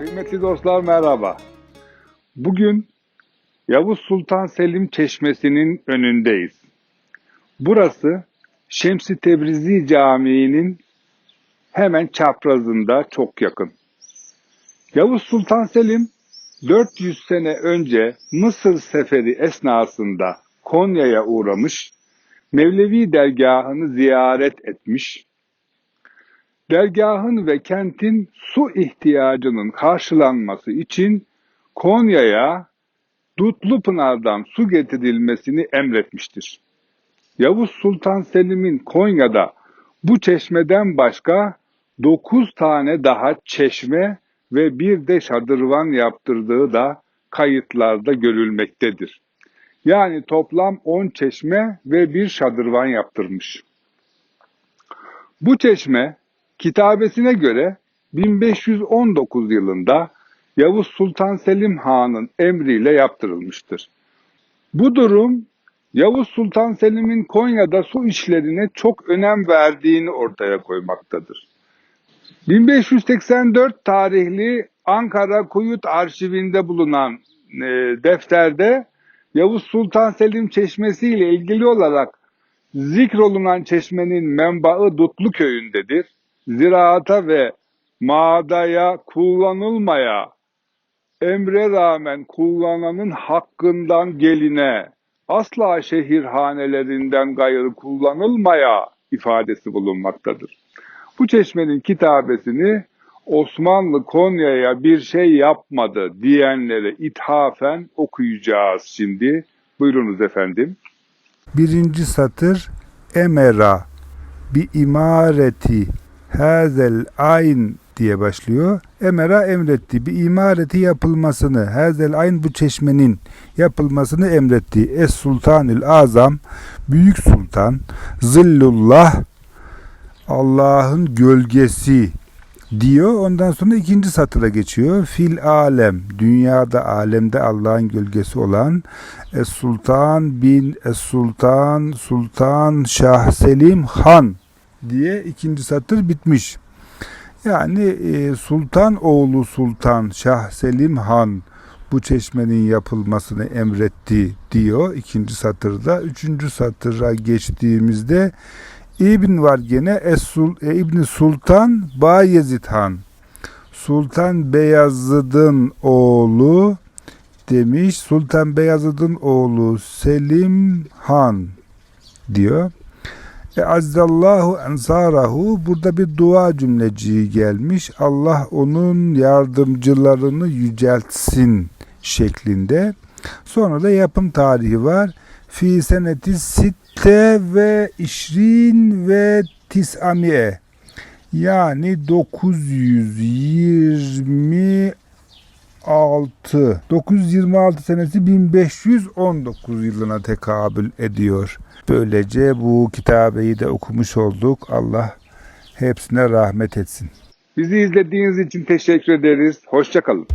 Sevgili dostlar merhaba. Bugün Yavuz Sultan Selim Çeşmesi'nin önündeyiz. Burası Şemsi Tebrizi Camii'nin hemen çaprazında çok yakın. Yavuz Sultan Selim 400 sene önce Mısır seferi esnasında Konya'ya uğramış, Mevlevi dergahını ziyaret etmiş, dergahın ve kentin su ihtiyacının karşılanması için Konya'ya Dutlu Pınar'dan su getirilmesini emretmiştir. Yavuz Sultan Selim'in Konya'da bu çeşmeden başka 9 tane daha çeşme ve bir de şadırvan yaptırdığı da kayıtlarda görülmektedir. Yani toplam 10 çeşme ve bir şadırvan yaptırmış. Bu çeşme kitabesine göre 1519 yılında Yavuz Sultan Selim Han'ın emriyle yaptırılmıştır. Bu durum Yavuz Sultan Selim'in Konya'da su işlerine çok önem verdiğini ortaya koymaktadır. 1584 tarihli Ankara Kuyut arşivinde bulunan e, defterde Yavuz Sultan Selim Çeşmesi ile ilgili olarak zikrolunan çeşmenin menbaı Dutlu köyündedir. Ziraata ve mağdaya kullanılmaya emre rağmen kullananın hakkından geline asla şehirhanelerinden gayrı kullanılmaya ifadesi bulunmaktadır. Bu çeşmenin kitabesini Osmanlı Konya'ya bir şey yapmadı diyenlere ithafen okuyacağız şimdi. Buyurunuz efendim. Birinci satır emera bi imareti hazel ayn diye başlıyor. Emera emretti. Bir imareti yapılmasını, hazel ayn bu çeşmenin yapılmasını emretti. Es Sultanül Azam, Büyük Sultan, Zillullah, Allah'ın gölgesi diyor. Ondan sonra ikinci satıra geçiyor. Fil alem, dünyada alemde Allah'ın gölgesi olan Es Sultan bin Es Sultan Sultan Şah Selim Han diye ikinci satır bitmiş. Yani e, Sultan oğlu Sultan Şah Selim Han bu çeşmenin yapılmasını emretti diyor ikinci satırda. Üçüncü satıra geçtiğimizde İbn var gene Es-Sul, e, İbn Sultan Bayezid Han. Sultan Beyazıt'ın oğlu demiş. Sultan Beyazıt'ın oğlu Selim Han diyor. E azzallahu ensarahu burada bir dua cümleciği gelmiş. Allah onun yardımcılarını yüceltsin şeklinde. Sonra da yapım tarihi var. Fi seneti sitte ve işrin ve tisamiye yani 926 926 senesi 1519 yılına tekabül ediyor. Böylece bu kitabeyi de okumuş olduk. Allah hepsine rahmet etsin. Bizi izlediğiniz için teşekkür ederiz. Hoşçakalın.